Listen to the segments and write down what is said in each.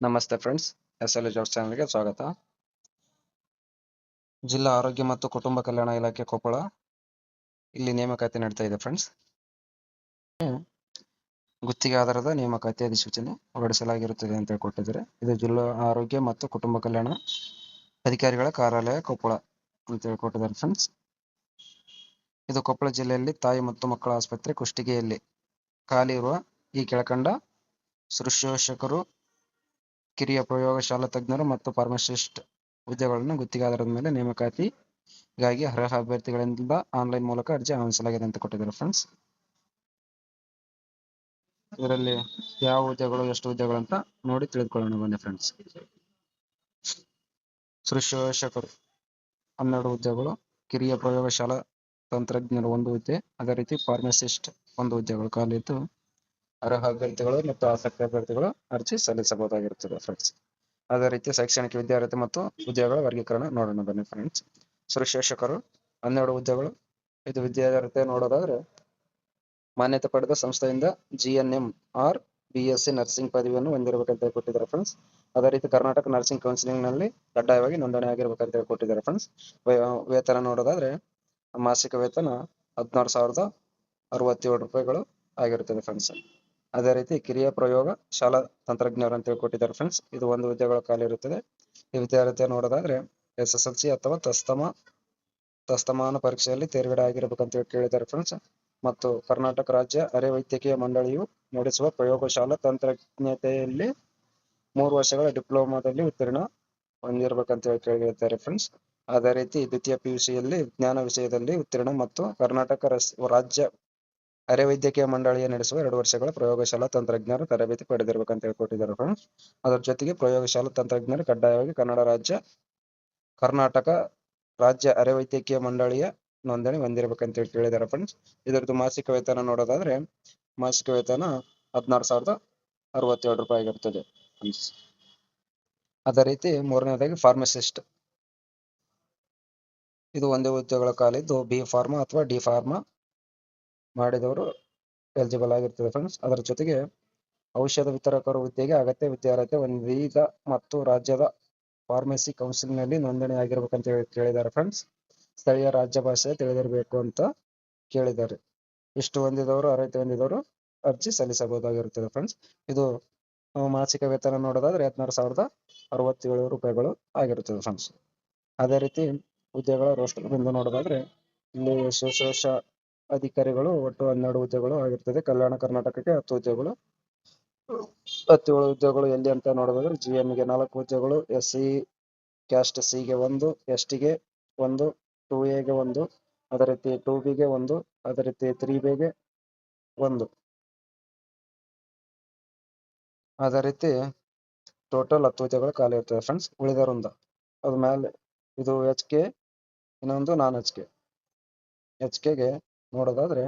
ನಮಸ್ತೆ friends S L job ಚಾನಲ್ಗೆ ಸ್ವಾಗತ. ಜಿಲ್ಲಾ ಆರೋಗ್ಯ ಮತ್ತು ಕುಟುಂಬ ಕಲ್ಯಾಣ ಇಲಾಖೆ ಕೊಪ್ಪಳ. ಇಲ್ಲಿ ನೇಮಕಾತಿ ನಡೀತಾ ಇದೆ ಫ್ರೆಂಡ್ಸ್ ಗುತ್ತಿಗೆ ಆಧಾರದ ನೇಮಕಾತಿ ಅಧಿಸೂಚನೆ ಹೊರಡಿಸಲಾಗಿರುತ್ತದೆ ಅಂತ ಕೊಟ್ಟಿದ್ದಾರೆ ಇದು ಜಿಲ್ಲಾ ಆರೋಗ್ಯ ಮತ್ತು ಕುಟುಂಬ ಕಲ್ಯಾಣ ಅಧಿಕಾರಿಗಳ ಕಾರ್ಯಾಲಯ ಕೊಪ್ಪಳ ಅಂತ ಹೇಳಿ ಕೊಟ್ಟಿದ್ದಾರೆ ಫ್ರೆಂಡ್ಸ್ ಇದು ಕೊಪ್ಪಳ ಜಿಲ್ಲೆಯಲ್ಲಿ ತಾಯಿ ಮತ್ತು ಮಕ್ಕಳ ಆಸ್ಪತ್ರೆ ಕುಷ್ಟಿಗೆಯಲ್ಲಿ ಖಾಲಿ ಇರುವ ಈ ಕೆಳಕಂಡ ಶುಶ್ರೂಷಕರು ಕಿರಿಯ ಪ್ರಯೋಗಶಾಲಾ ತಜ್ಞರು ಮತ್ತು ಫಾರ್ಮಸಿಸ್ಟ್ ಹುದ್ದೆಗಳನ್ನು ಗುತ್ತಿಗೆ ಆಧಾರದ ಮೇಲೆ ನೇಮಕಾತಿಗಾಗಿ ಅರ್ಹ ಅಭ್ಯರ್ಥಿಗಳಿಂದ ಆನ್ಲೈನ್ ಮೂಲಕ ಅರ್ಜಿ ಆಹ್ವಾನಿಸಲಾಗಿದೆ ಅಂತ ಕೊಟ್ಟಿದ್ದಾರೆ ಫ್ರೆಂಡ್ಸ್ ಇದರಲ್ಲಿ ಯಾವ ಹುದ್ದೆಗಳು, ಎಷ್ಟು ಹುದ್ದೆಗಳು ಅಂತ ನೋಡಿ ತಿಳಿದುಕೊಳ್ಳೋಣ, ಬನ್ನಿ ಫ್ರೆಂಡ್ಸ್ ಸೃಶೋಷಕರು, ಹನ್ನೆರಡು ಹುದ್ದೆಗಳು, ಕಿರಿಯ ಪ್ರಯೋಗಶಾಲಾ ತಂತ್ರಜ್ಞರು ಒಂದು ಹುದ್ದೆ, ಅದೇ ರೀತಿ ಫಾರ್ಮಸಿಸ್ಟ್ ಒಂದು ಹುದ್ದೆಗಳು ಖಾಲಿ ಇದ್ದು ಅರ್ಹ ಅಭ್ಯರ್ಥಿಗಳು ಮತ್ತು ಆಸಕ್ತ ಅಭ್ಯರ್ಥಿಗಳು ಅರ್ಜಿ ಸಲ್ಲಿಸಬಹುದಾಗಿರುತ್ತದೆ ಫ್ರೆಂಡ್ಸ್ ಅದೇ ರೀತಿ ಶೈಕ್ಷಣಿಕ ವಿದ್ಯಾರ್ಥಿ ಮತ್ತು ಉದ್ಯೋಗಗಳ ವರ್ಗೀಕರಣ ನೋಡೋಣ ಬನ್ನಿ ಫ್ರೆಂಡ್ಸ್ ಸುಶೇಷಕರು ಹನ್ನೆರಡು ಉದ್ಯೋಗಗಳು ಇದು ವಿದ್ಯಾರ್ಥಿ ನೋಡೋದಾದ್ರೆ ಮಾನ್ಯತೆ ಪಡೆದ ಸಂಸ್ಥೆಯಿಂದ G N M or B S C nursing ಪದವಿಯನ್ನು ಹೊಂದಿರಬೇಕಂತ ಕೊಟ್ಟಿದ್ದಾರೆ ಫ್ರೆಂಡ್ಸ್ ಅದೇ ರೀತಿ ಕರ್ನಾಟಕ ನರ್ಸಿಂಗ್ ಕೌನ್ಸಿಲಿಂಗ್ನಲ್ಲಿ ಕಡ್ಡಾಯವಾಗಿ ನೋಂದಣಿ ಆಗಿರ್ಬೇಕಂತ ಕೊಟ್ಟಿದ್ದಾರೆ ಫ್ರೆಂಡ್ಸ್ ವೇತನ ನೋಡೋದಾದ್ರೆ ಮಾಸಿಕ ವೇತನ ಹದಿನಾರು ಸಾವಿರದ ಅರವತ್ತೇಳು ರೂಪಾಯಿಗಳು ಆಗಿರುತ್ತದೆ ಫ್ರೆಂಡ್ಸ್ ಅದೇ ರೀತಿ ಕಿರಿಯ ಪ್ರಯೋಗ ಶಾಲಾ ತಂತ್ರಜ್ಞರು ಅಂತ ಹೇಳಿ ಕೊಟ್ಟಿದ್ದಾರೆ ಫ್ರೆಂಡ್ಸ್ ಇದು ಒಂದು ಹುದ್ದೆಗಳ ಖಾಲಿ ಇರುತ್ತದೆ. ಈ ವಿದ್ಯಾರ್ಥಿ ನೋಡೋದಾದ್ರೆ ಎಸ್ ಎಸ್ ಎಲ್ ಸಿ ಅಥವಾ ತಸ್ತಮ, ತಸ್ತಮಾನ ಪರೀಕ್ಷೆಯಲ್ಲಿ ತೇರ್ಗಡೆ ಹೇಳಿ ಕೇಳಿದ್ದಾರೆ ಫ್ರೆಂಡ್ಸ್ ಮತ್ತು ಕರ್ನಾಟಕ ರಾಜ್ಯ ಅರೆ ವೈದ್ಯಕೀಯ ಮಂಡಳಿಯು ನಡೆಸುವ ಪ್ರಯೋಗಶಾಲಾ ತಂತ್ರಜ್ಞತೆಯಲ್ಲಿ ಮೂರು ವರ್ಷಗಳ ಡಿಪ್ಲೊಮಾದಲ್ಲಿ ಉತ್ತೀರ್ಣ ಹೊಂದಿರಬೇಕಂತ ಹೇಳಿ ಕೇಳಿದ್ದಾರೆ ಫ್ರೆಂಡ್ಸ್ ಅದೇ ರೀತಿ ದ್ವಿತೀಯ ಪಿಯುಸಿಯಲ್ಲಿ ವಿಜ್ಞಾನ ವಿಷಯದಲ್ಲಿ ಉತ್ತೀರ್ಣ ಮತ್ತು ಕರ್ನಾಟಕ ರಾಜ್ಯ ಅರೆ ವೈದ್ಯಕೀಯ ಮಂಡಳಿಯ ನಡೆಸುವ ಎರಡು ವರ್ಷಗಳ ಪ್ರಯೋಗಶಾಲಾ ತಂತ್ರಜ್ಞರು ತರಬೇತಿ ಪಡೆದಿರಬೇಕಂತ ಹೇಳಿ ಕೊಟ್ಟಿದ್ದಾರೆ ಫ್ರೆಂಡ್ಸ್. ಅದರ ಜೊತೆಗೆ ಪ್ರಯೋಗಶಾಲಾ ತಂತ್ರಜ್ಞರು ಕಡ್ಡಾಯವಾಗಿ ಕನ್ನಡ ರಾಜ್ಯ, ಕರ್ನಾಟಕ ರಾಜ್ಯ ಅರೆ ವೈದ್ಯಕೀಯ ಮಂಡಳಿಯ ನೋಂದಣಿ ಹೊಂದಿರಬೇಕಂತ ಹೇಳಿ ಕೇಳಿದ್ದಾರೆ ಫ್ರೆಂಡ್ಸ್. ಇದರದ್ದು ಮಾಸಿಕ ವೇತನ ನೋಡೋದಾದ್ರೆ, ಮಾಸಿಕ ವೇತನ ಹದಿನಾರು ಸಾವಿರದ ಅರವತ್ತೇಳು ರೂಪಾಯಿ ಆಗಿರ್ತದೆ ಅದೇ ರೀತಿ ಮೂರನೇದಾಗಿ ಫಾರ್ಮಸಿಸ್ಟ್. ಇದು ಒಂದೇ ಉದ್ಯೋಗಗಳ ಕಾಲಿದ್ದು ಬಿ ಫಾರ್ಮಾ ಅಥವಾ ಡಿ ಫಾರ್ಮಾ ಮಾಡಿದವರು ಎಲಿಜಿಬಲ್ ಆಗಿರ್ತದೆ ಫ್ರೆಂಡ್ಸ್ ಅದರ ಜೊತೆಗೆ ಔಷಧ ವಿತರಕರ ಹುದ್ದೆಗೆ ಅಗತ್ಯ ವಿದ್ಯಾರ್ಥಿ ಒಂದೀಗ ಮತ್ತು ರಾಜ್ಯದ ಫಾರ್ಮಸಿ ಕೌನ್ಸಿಲ್ನಲ್ಲಿ ನೋಂದಣಿ ಆಗಿರ್ಬೇಕಂತ ಹೇಳಿ ಕೇಳಿದ್ದಾರೆ ಫ್ರೆಂಡ್ಸ್ ಸ್ಥಳೀಯ ರಾಜ್ಯ ಭಾಷೆ ತಿಳಿದಿರಬೇಕು ಅಂತ ಕೇಳಿದ್ದಾರೆ. ಇಷ್ಟು ಹೊಂದಿದವರು, ಅರ್ಹತೆ ಹೊಂದಿದವರು ಅರ್ಜಿ ಸಲ್ಲಿಸಬಹುದಾಗಿರುತ್ತದೆ ಫ್ರೆಂಡ್ಸ್ ಇದು ಮಾಸಿಕ ವೇತನ ನೋಡೋದಾದ್ರೆ ಹದಿನಾರು ಸಾವಿರದ ಅರವತ್ತೇಳು ರೂಪಾಯಿಗಳು ಆಗಿರುತ್ತದೆ ಫ್ರೆಂಡ್ಸ್ ಅದೇ ರೀತಿ ಹುದ್ದೆಗಳ ರೋಸ್ಟರ್ ಬಂದು ನೋಡೋದಾದ್ರೆ ಇಲ್ಲಿ ಶುಶ್ರೂಷ ಅಧಿಕಾರಿಗಳು, ಒಟ್ಟು ಹನ್ನೆರಡು ಹುದ್ದೆಗಳು ಆಗಿರ್ತದೆ. ಕಲ್ಯಾಣ ಕರ್ನಾಟಕಕ್ಕೆ ಹತ್ತು ಹುದ್ದೆಗಳು ಹತ್ತೇಳು ಹುದ್ದೆಗಳು ಎಲ್ಲಿ ಅಂತ ನೋಡೋದಾದ್ರೆ ಜಿ ಗೆ ನಾಲ್ಕು ಹುದ್ದೆಗಳು ಎಸ್ ಸಿ ಕ್ಯಾಸ್ಟ್ ಸಿಗೆ ಒಂದು ಎಸ್ ಟಿಗೆ ಒಂದು ಟೂ ಎಗೆ ಒಂದು, ಅದೇ ರೀತಿ ಟೂ ಬಿಗೆ ಒಂದು, ಅದೇ ರೀತಿ ತ್ರೀ ಬಿಗೆ ಒಂದು. ಅದೇ ರೀತಿ ಟೋಟಲ್ ಹತ್ತು ಹುದ್ದೆಗಳು ಖಾಲಿ ಇರ್ತವೆ ಫ್ರೆಂಡ್ಸ್ ಉಳಿದವರಿಂದ. ಅದ ಮೇಲೆ ಇದು ಎಚ್ ಕೆ ಇನ್ನೊಂದು ನಾನ್ ಎಚ್ ಕೆ ಎಚ್ ಕೆಗೆ ನೋಡೋದಾದ್ರೆ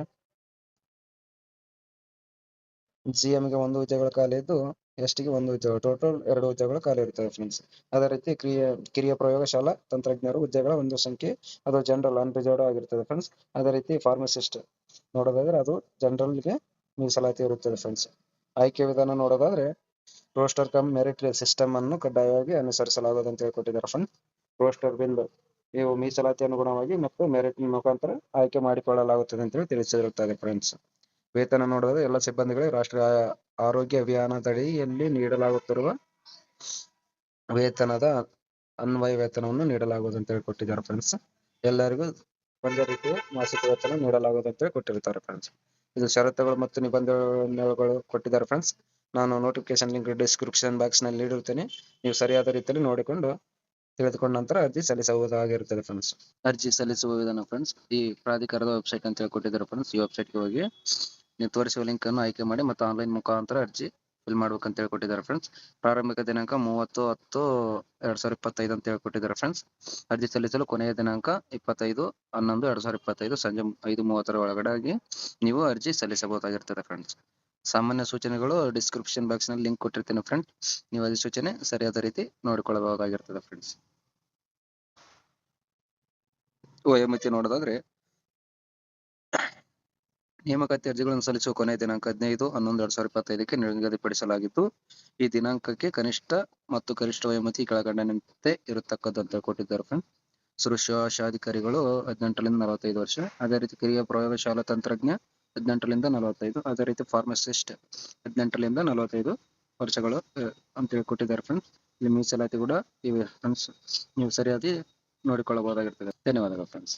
ಗೆ ಒಂದು ಉದ್ಯೋಗಗಳ ಖಾಲಿ ಇದ್ದು ಟಿಗೆ ಒಂದು ಉದ್ಯೋಗ ಟೋಟಲ್ ಎರಡು ಹುದ್ದೆಗಳು ಖಾಲಿ ಇರ್ತವೆ ಫ್ರೆಂಡ್ಸ್ ಅದೇ ರೀತಿ ಕ್ರಿಯೆ, ಕಿರಿಯ ಪ್ರಯೋಗಶಾಲಾ, ತಂತ್ರಜ್ಞರು ಹುದ್ದೆಗಳ ಒಂದು ಸಂಖ್ಯೆ, ಅದು ಜನರಲ್ ಅನ್ರಿಸರ್ವ್ಡ್ ಆಗಿರ್ತದೆ ಫ್ರೆಂಡ್ಸ್ ಅದೇ ರೀತಿ ಫಾರ್ಮಸಿಸ್ಟ್ ನೋಡೋದಾದ್ರೆ ಅದು ಜನರಲ್ಗೆ ಮೀಸಲಾತಿ ಇರುತ್ತದೆ ಫ್ರೆಂಡ್ಸ್ ಆಯ್ಕೆ ವಿಧಾನ ನೋಡೋದಾದ್ರೆ ರೋಸ್ಟರ್ ಕಮ್ ಮೆರಿಟ್ ಸಿಸ್ಟಮ್ ಅನ್ನು ಕಡ್ಡಾಯವಾಗಿ ಅನುಸರಿಸಲಾಗುವುದು ಅಂತ ಹೇಳ್ಕೊಟ್ಟಿದ್ದಾರೆ ಫ್ರೆಂಡ್ಸ್ ರೋಸ್ಟರ್ ಬಿಲ್ ಇವು ಮೀಸಲಾತಿ ಅನುಗುಣವಾಗಿ ಮತ್ತು ಮೆರಿಟ್ ಮುಖಾಂತರ ಆಯ್ಕೆ ಮಾಡಿಕೊಳ್ಳಲಾಗುತ್ತದೆ ಅಂತ ಹೇಳಿ ತಿಳಿಸಿರುತ್ತದೆ ಫ್ರೆಂಡ್ಸ್ ವೇತನ ನೋಡಿದ್ರೆ ಎಲ್ಲ ಸಿಬ್ಬಂದಿಗಳಿಗೆ ರಾಷ್ಟ್ರೀಯ ಆರೋಗ್ಯ ಅಭಿಯಾನದಡಿಯಲ್ಲಿ ನೀಡಲಾಗುತ್ತಿರುವ ವೇತನದ ಅನ್ವಯ ವೇತನವನ್ನು ನೀಡಲಾಗುವುದು ಅಂತ ಹೇಳಿ ಕೊಟ್ಟಿದ್ದಾರೆ ಫ್ರೆಂಡ್ಸ್ ಎಲ್ಲರಿಗೂ ಒಂದೇ ರೀತಿಯ ಮಾಸಿಕ ವೇತನ ನೀಡಲಾಗುವುದು ಅಂತ ಹೇಳಿ ಕೊಟ್ಟಿರ್ತಾರೆ ಫ್ರೆಂಡ್ಸ್ ಇದು ಷರತ್ತುಗಳು ಮತ್ತು ನಿಬಂಧನೆಗಳು ಕೊಟ್ಟಿದ್ದಾರೆ ಫ್ರೆಂಡ್ಸ್ ನಾನು ನೋಟಿಫಿಕೇಶನ್ ಲಿಂಕ್ ಡಿಸ್ಕ್ರಿಪ್ಷನ್ ಬಾಕ್ಸ್ನಲ್ಲಿ ನೀಡಿರುತ್ತೇನೆ. ನೀವು ಸರಿಯಾದ ರೀತಿಯಲ್ಲಿ ನೋಡಿಕೊಂಡು ತಿಳಿದುಕೊಂಡ ನಂತರ ಅರ್ಜಿ ಸಲ್ಲಿಸಬಹುದಾಗಿರುತ್ತದೆ ಫ್ರೆಂಡ್ಸ್ ಅರ್ಜಿ ಸಲ್ಲಿಸುವ ವಿಧಾನ ಫ್ರೆಂಡ್ಸ್ ಈ ಪ್ರಾಧಿಕಾರದ ವೆಬ್ಸೈಟ್ ಅಂತ ಹೇಳ್ಕೊಟ್ಟಿದ್ದಾರೆ ಫ್ರೆಂಡ್ಸ್ ಈ ವೆಬ್ಸೈಟ್ಗೆ ಹೋಗಿ ನೀವು ತೋರಿಸುವ ಲಿಂಕ್ ಅನ್ನು ಆಯ್ಕೆ ಮಾಡಿ ಮತ್ತು ಆನ್ಲೈನ್ ಮುಖಾಂತರ ಅರ್ಜಿ ಫಿಲ್ ಮಾಡ್ಬೇಕಂತ ಹೇಳ್ಕೊಟ್ಟಿದ್ದಾರೆ ಫ್ರೆಂಡ್ಸ್ ಪ್ರಾರಂಭಿಕ ದಿನಾಂಕ ಮೂವತ್ತು ಹತ್ತು ಎರಡ್ ಸಾವಿರದ ಇಪ್ಪತ್ತೈದು ಅಂತ ಹೇಳ್ಕೊಟ್ಟಿದ್ದಾರೆ ಫ್ರೆಂಡ್ಸ್ ಅರ್ಜಿ ಸಲ್ಲಿಸಲು ಕೊನೆಯ ದಿನಾಂಕ ಇಪ್ಪತ್ತೈದು ಹನ್ನೊಂದು ಎರಡ್ ಸಾವಿರದ ಇಪ್ಪತ್ತೈದು ಸಂಜೆ ಐದು ಮೂವತ್ತರ ಒಳಗಡೆ ನೀವು ಅರ್ಜಿ ಸಲ್ಲಿಸಬಹುದಾಗಿರ್ತದೆ ಫ್ರೆಂಡ್ಸ್ ಸಾಮಾನ್ಯ ಸೂಚನೆಗಳು ಡಿಸ್ಕ್ರಿಪ್ಷನ್ ಬಾಕ್ಸ್ನಲ್ಲಿ ಲಿಂಕ್ ಕೊಟ್ಟಿರ್ತೀನಿ ಫ್ರೆಂಡ್ ನೀವು ಸೂಚನೆ ಸರಿಯಾದ ರೀತಿ ನೋಡಿಕೊಳ್ಳಬಹುದಾಗಿರ್ತದೆ ಫ್ರೆಂಡ್ಸ್ ವಯೋಮಿತಿ ನೋಡೋದಾದ್ರೆ, ನೇಮಕಾತಿ ಅರ್ಜಿಗಳನ್ನು ಸಲ್ಲಿಸುವ ಕೊನೆಯ ದಿನಾಂಕ ಹದಿನೈದು ಹನ್ನೊಂದು ಎರಡ್ ಸಾವಿರದ ಇಪ್ಪತ್ತೈದಕ್ಕೆ ನಿಗದಿಪಡಿಸಲಾಗಿತ್ತು ಈ ದಿನಾಂಕಕ್ಕೆ ಕನಿಷ್ಠ ಮತ್ತು ಕನಿಷ್ಠ ವಯೋಮಿತಿ ಕೆಳಗಂಡನಂತೆ ಇರತಕ್ಕದ್ದು ಅಂತ ಕೊಟ್ಟಿದ್ದಾರೆ ಫ್ರೆಂಡ್ಸ್ ಸುರಕ್ಷಾಧಿಕಾರಿಗಳು ಹದಿನೆಂಟರಿಂದ ನಲವತ್ತೈದು ವರ್ಷ. ಅದೇ ರೀತಿ ಕಿರಿಯ ಪ್ರಯೋಗಶಾಲಾ ತಂತ್ರಜ್ಞ ಹದಿನೆಂಟರಿಂದ ನಲವತ್ತೈದು, ಅದೇ ರೀತಿ ಫಾರ್ಮಸಿಸ್ಟ್ ಹದಿನೆಂಟರಿಂದ ನಲವತ್ತೈದು ವರ್ಷಗಳು ಅಂತ ಹೇಳಿ ಕೊಟ್ಟಿದ್ದಾರೆ ಫ್ರೆಂಡ್ಸ್ ಇಲ್ಲಿ ಮೀಸಲಾತಿ ಕೂಡ ಇವೆ ಫ್ರೆಂಡ್ಸ್ ನೀವು ಸರಿಯಾಗಿ ನೋಡಿಕೊಳ್ಳಬಹುದಾಗಿರ್ತದೆ. ಧನ್ಯವಾದಗಳು ಫ್ರೆಂಡ್ಸ್